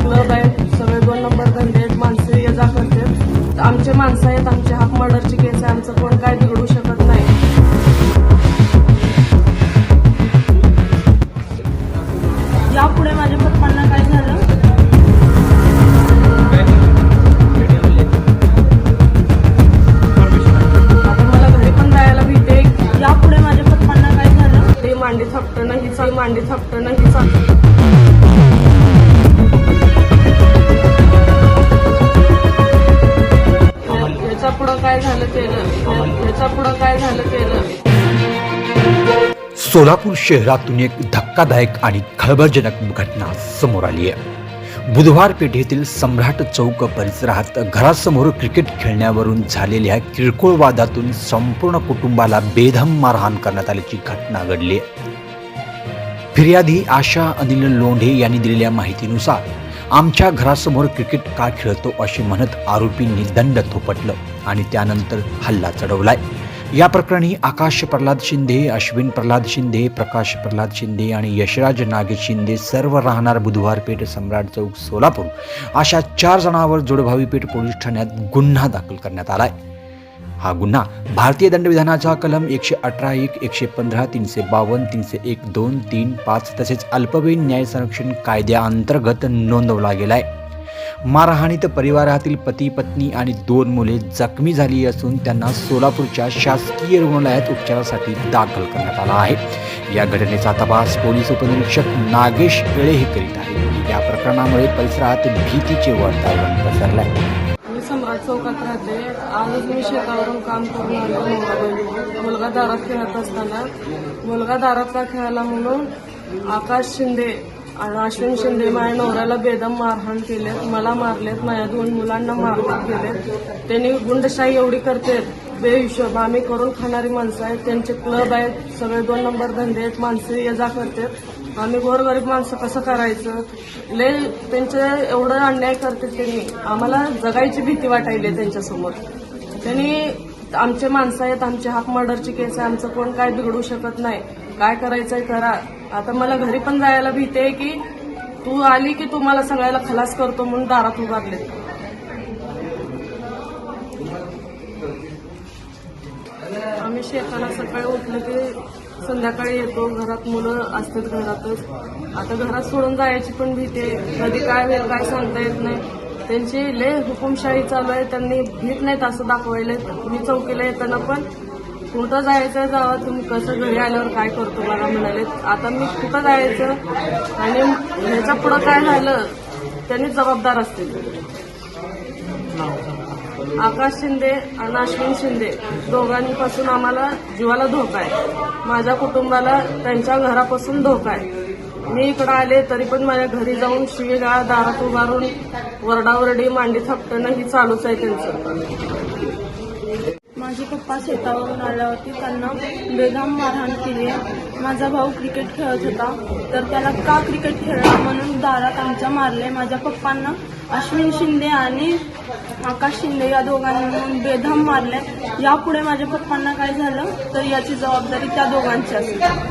Club आहेत सगळे दोन नंबर धंदे आहेत. माणसं ये जा करतात आमचे माणसं आहेत. आमचे हाफ मर्डरची केस आहे. आमचं कोण काय बिघडू शकत नाही. यापुढे माझ्या पप्पांना काय झालं? आता मला घरी पण जायला भीती यापुढे माझ्या पप्पांना काय झालं? ते मांडी थापटं नाही. चाल मांडी थापटं नाही. चाल पुढं काय झालं केलं पुढं काय झालं सोलापूर शहरातून एक धक्कादायक आणि खळबळजनक घटना समोर आली आहे. बुधवार पेठेतील सम्राट चौक परिसरात घरासमोर क्रिकेट खेळण्यावरून झालेल्या किरकोळ वादातून संपूर्ण कुटुंबाला बेधम मारहाण करण्यात आल्याची घटना घडली आहे. फिर्यादी आशा अनिल लोंढे यांनी दिलेल्या माहितीनुसार आमच्या घरासमोर क्रिकेट का खेळतो असे म्हणत आरोपींनी दंड थोपटलं आणि त्यानंतर हल्ला चढवलाय. या प्रकरणी आकाश प्रल्हाद शिंदे अश्विन प्रल्हाद शिंदे प्रकाश प्रल्हाद शिंदे आणि यशराज नागेश शिंदे सर्व राहणार बुधवार पेठ सम्राट चौक सोलापूर. अशा चार जणांवर जोडभावी पेठ पोलीस ठाण्यात गुन्हा दाखल करण्यात आला आहे हा गुन्हा. भारतीय दंडविधानाचा कलम एकशे अठरा एक एकशे पंधरा तीनशे बावन्न तीनशे एक दोन तीन पाच तसेच अल्पवयीन न्याय संरक्षण कायद्याअंतर्गत नोंदवला गेलाय. मारहाणीत परिवारातील पती पत्नी आणि दोन मुले जखमी झाली असून त्यांना सोलापूरच्या शासकीय रुग्णालयात उपचारासाठी दाखल करण्यात आला आहे. या घटनेचा तपास पोलीस उपनिरीक्षक नागेश येळे हे करीत आहेत. या प्रकरणामुळे परिसरात भीतीचे वातावरण पसरलं आहे सम्राट चौकात राहते. आजच मी शेतावरून काम करून आलो मुलगा मुलगा दारात खेळत असताना. मुलगा दारातला खेळायला म्हणून आकाश शिंदे आणि अश्विन शिंदे माझ्या नवऱ्याला बेदम मारहाण केलेत. मला मारलेत. माझ्या दोन मुलांना मारहाण केलेत. त्यांनी गुंडशाही एवढी करतेत बेहिशोब आम्ही करून खाणारी माणसं आहेत. त्यांचे क्लब आहेत. सगळे दोन नंबर धंदे आहेत. माणसं ये जा करतात. आम्ही गोरगरीब माणसं कसं करायचं? लय त्यांच्या एवढं अन्याय करते त्यांनी. आम्हाला जगायची भीती वाटायली त्यांच्यासमोर. त्यांनी आमचे माणसं आहेत आमचे हाफ मर्डरची केस आहे आमचं कोण काय बिघडू शकत नाही. काय करायचंय करा. आता मला घरी पण जायला भीती आहे की तू आली की तू मला सगळ्याला खलास करतो म्हणून दारात उभारले आम्ही शेताला सकाळी उठलं की संध्याकाळी येतो. घरात मुलं असतात घरातच. आता घरात सोडून जायची पण भीती आहे. कधी काय होईल काय सांगता येत नाही. त्यांची लय हुकुमशाही चालू आहे. त्यांनी भीत नाहीत असं दाखवायला. मी चौकीला येताना पण कुठं जायचं जावा तुम्ही कसं घरी आल्यावर काय करतो मला म्हणाले. आता मी कुठं जायचं आणि ह्याच्या पुढं काय झालं त्यांनी जबाबदार असतील. आकाश शिंदे आणि अश्विन शिंदे दोघांपासून आम्हाला जीवाला धोका आहे. माझ्या कुटुंबाला त्यांच्या घरापासून धोका आहे. मी इकडं आले तरी पण माझ्या घरी जाऊन शिवेगाळ दारात उभारून वरडावरडी मांडी थापटणं ही चालूच आहे त्यांचं. माझे पप्पा शेतावरून आल्यावरती त्यांना बेदाम मारहाण केली. माझा भाऊ क्रिकेट खेळत होता. तर त्याला का क्रिकेट खेळला म्हणून दारात आमच्या मारले. माझ्या पप्पांना अश्विन शिंदे आणि आकाश शिंदे या दोघांनी मिळून मारले. यापुढे माझ्या पप्पांना काय झालं? तर याची जबाबदारी त्या दोघांची असेल